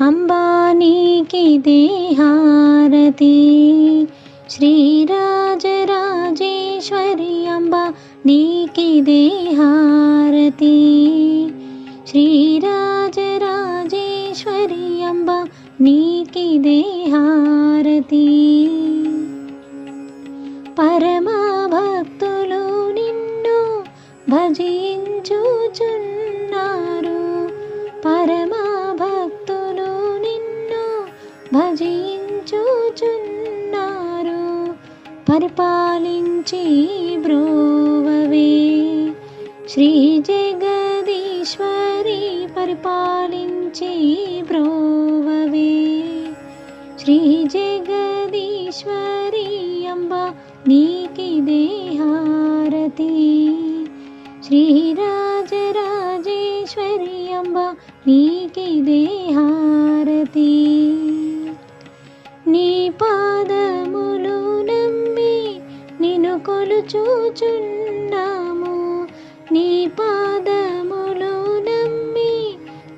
अम्बानी की देहारती। श्रीराजराजेश्वरी अम्बा नीकि देहारती। श्रीराजराजेश्वरी अम्बा नीकी देहारती। परमा भक्तुलु निन्नु भजिञ्चुचुन्नारु पर భజించుచున్నారు. పరిపాలించి బ్రోవవే. శ్రీ జగదీశ్వరి పరిపాలించి బ్రోవవే. శ్రీ జగదీశ్వరి అంబ నీకి దేహారతి. శ్రీరాజరాజేశ్వరి అంబ నీకి దేహారతి. కొలుచూచున్నాము నీ పాదములు నమ్మి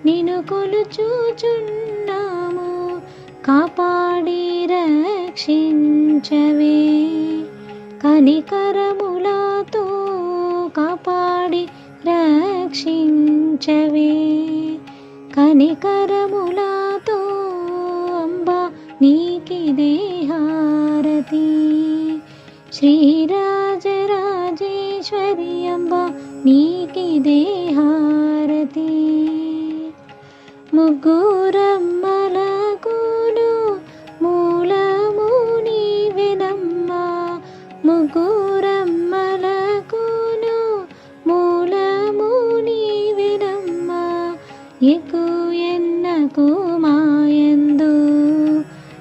నిన్ను కొలుచూచున్నాము. కాపాడి రక్షించవే. కనికరములతో కాపాడి రక్షించవే. కనికరములతో అంబా నీకిదే శ్రీరాజరాజేశ్వరి అంబ నీకి దేహారతి. ముగ్గురమ్మలకును మూలము నీవెనమ్మా ముగ్గురమ్మలకును మూలము నీవెనమ్మా ఎక్కువ ఎన్నకు మాయందు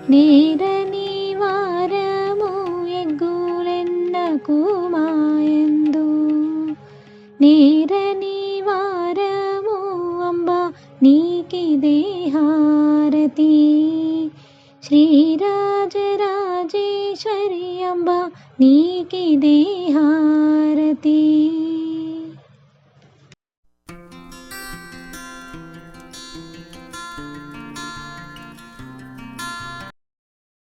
నేర उमाय ಅಂಬ ನೀಕಿ ದೇಹಾರತಿ श्रीराजराजेश्वरि अम्ब नीकि देहारती